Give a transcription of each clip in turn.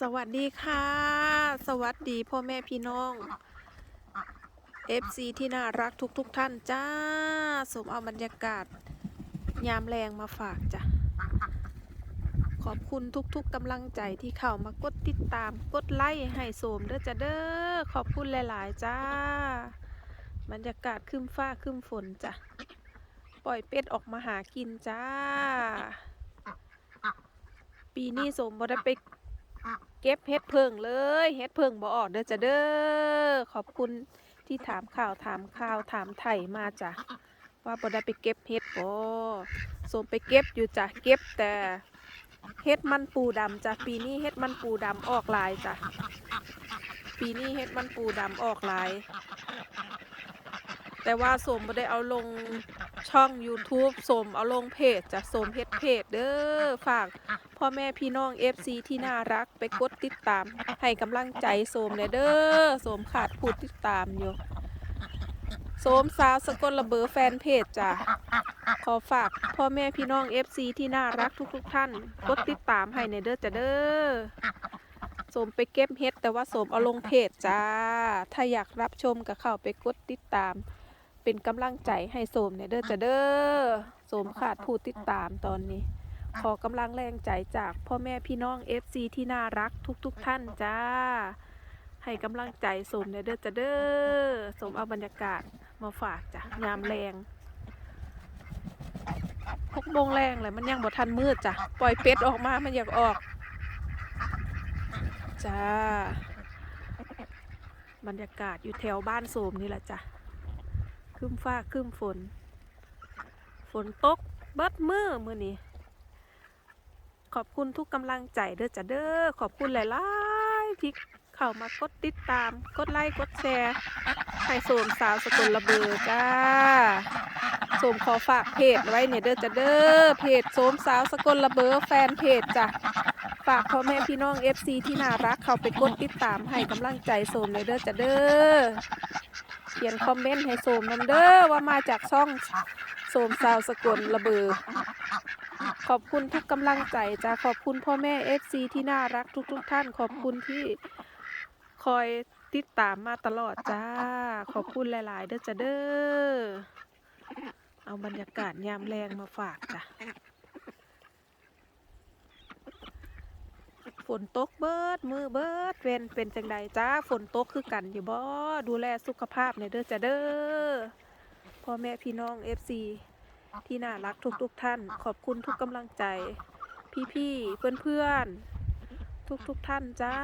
สวัสดีค่ะ สวัสดีพ่อแม่พี่น้อง FC ที่น่ารักทุกๆทท่านจ้าสมเอาบรรยากาศ ยามแรงมาฝากจ้ะ ขอบคุณทุกๆกำลังใจที่เข้ามากดติดตามกดไลค์ให้โสมเด้อจ้ะเด้อขอบคุณหลายๆ จ้า บรรยากาศครึมฟ้าครึมฝนจ้ะ ปล่อยเป็ดออกมาหากินจ้า ปีนี้สมบ่ได้ไป เก็บเฮ็ดเพิงเลยเฮ็ดเพิงบ่ออกเด้อจ้ะเด้อขอบคุณที่ถามข่าวถามข่าวถามไถ่มาจ้ะว่าบ่ได้ไปเก็บเฮ็ดบ่สมไปเก็บอยู่จ้ะเก็บแต่เฮ็ดมันปูดำจ้ะปีนี้เฮ็ดมันปูดำออกหลายจ้ะปีนี้เฮ็ดมันปูดำออกหลาย แต่ว่าสมบ่ได้เอาลงช่อง YouTube สมเอาลงเพจจ้ะสมเฮ็ดเพจเด้อฝาก พ่อแม่พี่น้อง FC ที่น่ารักไปกดติดตาม ให้กำลังใจโสมเลยเด้อโสมขาดผู้ติดตามอยู่โสมสาวสกลระเบอแฟนเพจจ้ะขอฝากพ่อแม่พี่น้อง FC ที่น่ารักทุกๆท่านกดติดตามให้ในเด้อจ้ะเด้อโสมไปเก็บเฮ็ดแต่ว่าโสมเอาลงเพจจ้า ถ้าอยากรับชมก็เข้าไปกดติดตาม เป็นกำลังใจให้โสมในเด้อจะเด้อโสมขาดผู้ติดตามตอนนี้ ขอกำลังแรงใจจากพ่อแม่พี่น้อง FC ที่น่ารักทุกๆทท่านจ้า ให้กำลังใจสมเด้อจะเด้อสมเอาบรรยากาศมาฝากจ้ะยามแรงหกโมงแรงเลยมันยังบ่ทันมืดจ้ะปล่อยเป็ดออกมามันอยากออก จ้า บรรยากาศอยู่แถวบ้านโสมนี่แหละจ้ะครึ้มฟ้าครึ้มฝน ฝนตกเบิดมือมือนี้ ขอบคุณทุกกำลังใจเด้อจ้ะเด้อขอบคุณหลายๆที่เข้ามากดติดตาม กดไลค์กดแชร์ให้โสมสาวสกลระเบือจ้าโสมขอฝากเพจไว้เนี่ยเด้อจ้ะเด้อเพจโสมสาวสกลระเบือแฟนเพจจ้ะฝากพ่อแม่พี่น้อง FC ที่น่ารักเข้าไปกดติดตามให้กำลังใจโสมเลยเด้อจ้ะเด้อเขียนคอมเมนต์ให้โสมนำเด้อว่ามาจากช่องโสมสาวสกลระเบือ ขอบคุณทุกกำลังใจจ้าขอบคุณพ่อแม่ FC ที่น่ารักทุกๆทท่าน ขอบคุณที่คอยติดตามมาตลอดจ้า ขอบคุณหลายๆ เด้อจ้าเด้อเอาบรรยากาศยามแรงมาฝากจ้ะฝนตกเบิดมือเบิดเป็นเป็นจังใดจ้าฝนตกคือกันอยู่บ่ดูแลสุขภาพในอยเด้อจ้าเด้อพ่อแม่พี่น้อง FC ที่น่ารักทุกๆทท่าน ขอบคุณทุกกำลังใจ พี่ๆ เพื่อนๆ ทุกๆทท่านจ้า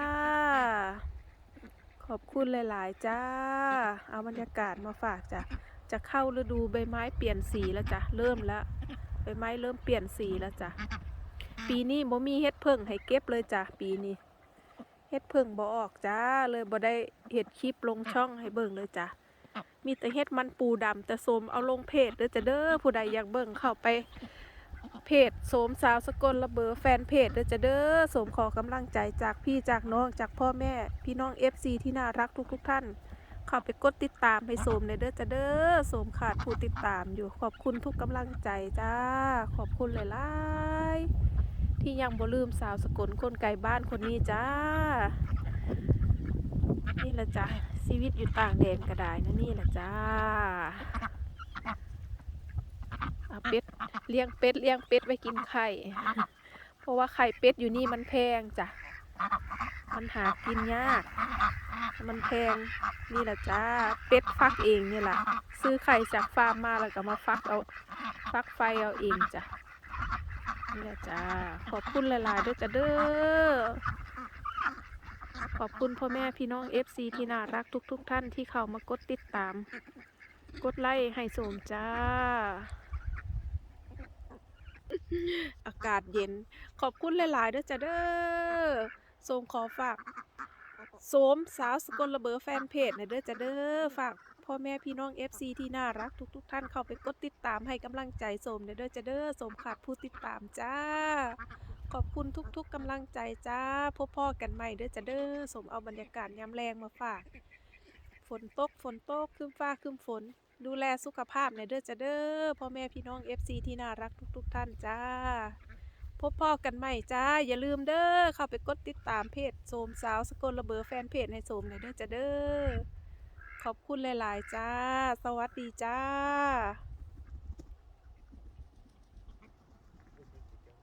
ขอบคุณหลาย ๆ จ้า เอาบรรยากาศมาฝากจ้ะ จะเข้าฤดูใบไม้เปลี่ยนสีแล้วจ้ะ เริ่มแล้วใบไม้เริ่มเปลี่ยนสีแล้วจ้ะ ปีนี้บ่มีเฮ็ดเพิ่งให้เก็บเลยจ้ะ ปีนี้เฮ็ดเพิ่งบ่ออกจ้า เลยบ่ได้เฮ็ดคลิปลงช่องให้เบิ่งเลยจ้ะ มีแต่เฮ็ดมันปูดำแต่โสมเอาลงเพจเด้อจะเด้อผู้ใดอยากเบิ่งเข้าไป เพจโสมสาวสกลระเบอแฟนเพจเด้อจะเด้อโสมขอกำลังใจจากพี่จากน้องจากพ่อแม่ พี่น้อง FC ที่น่ารักทุกๆท่านเข้าไปกดติดตามให้โสมในเด้อจะเด้อโสมขาดผู้ติดตามอยู่ขอบคุณทุกกำลังใจจ้า ขอบคุณหลายๆที่ยังบ่ลืมสาวสกลคนไกลบ้านคนนี้จ้า นี่แหละจ้ะชีวิตอยู่ต่างแดนก็ได้นะนี่แหละจ้าเอาเป็ดเลี้ยงเป็ดเลี้ยงเป็ดไว้กินไข่ เพราะว่าไข่เป็ดอยู่นี่มันแพงจ้ะมันหากินยาก มันแพงนี่แหละจ้าเป็ดฟักเองนี่แหละซื้อไข่จากฟาร์มมาแล้วก็มาฟักเอาฟักไฟเอาเองจ้ะนี่แหละจ้าขอบคุณหลายๆด้วยจ้ะเด้อ ขอบคุณพ่อแม่พี่น้อง FC ที่น่ารักทุกๆทท่านที่เข้ามากดติดตาม กดไลค์ให้โสมจ้า อากาศเย็น ขอบคุณหลายๆด้วยจ้ะเด้อโสมขอฝากโสมสาวสกลระเบอแฟนเพจนะเด้อจ้ะเด้อฝากพ่อแม่พี่น้อง FC ที่น่ารักทุกๆท่านเข้าไปกดติดตามให้กำลังใจโสมนะเด้อจ้ะเด้อโสมขาดผู้ติดตามจ้า ขอบคุณทุกๆกำลังใจจ้าพบพ่อกันใหม่เด้อจ้ะเด้อสมเอาบรรยากาศยามแรงมาฝาก ฝนตกฝนตกคืมฟ้าคืมฝน ดูแลสุขภาพในอยเด้อจ้ะเด้อพ่อแม่พี่น้อง FC ที่น่ารักทุก ๆ ท่านจ้า พบพ่อกันใหม่จ้า อย่าลืมเด้อเข้าไปกดติดตามเพจโสมสาวสกลระเบอแฟนเพจให้โสมหน่ยเด้อจ้าเด้อขอบคุณหลาย ๆ จ้า สวัสดีจ้า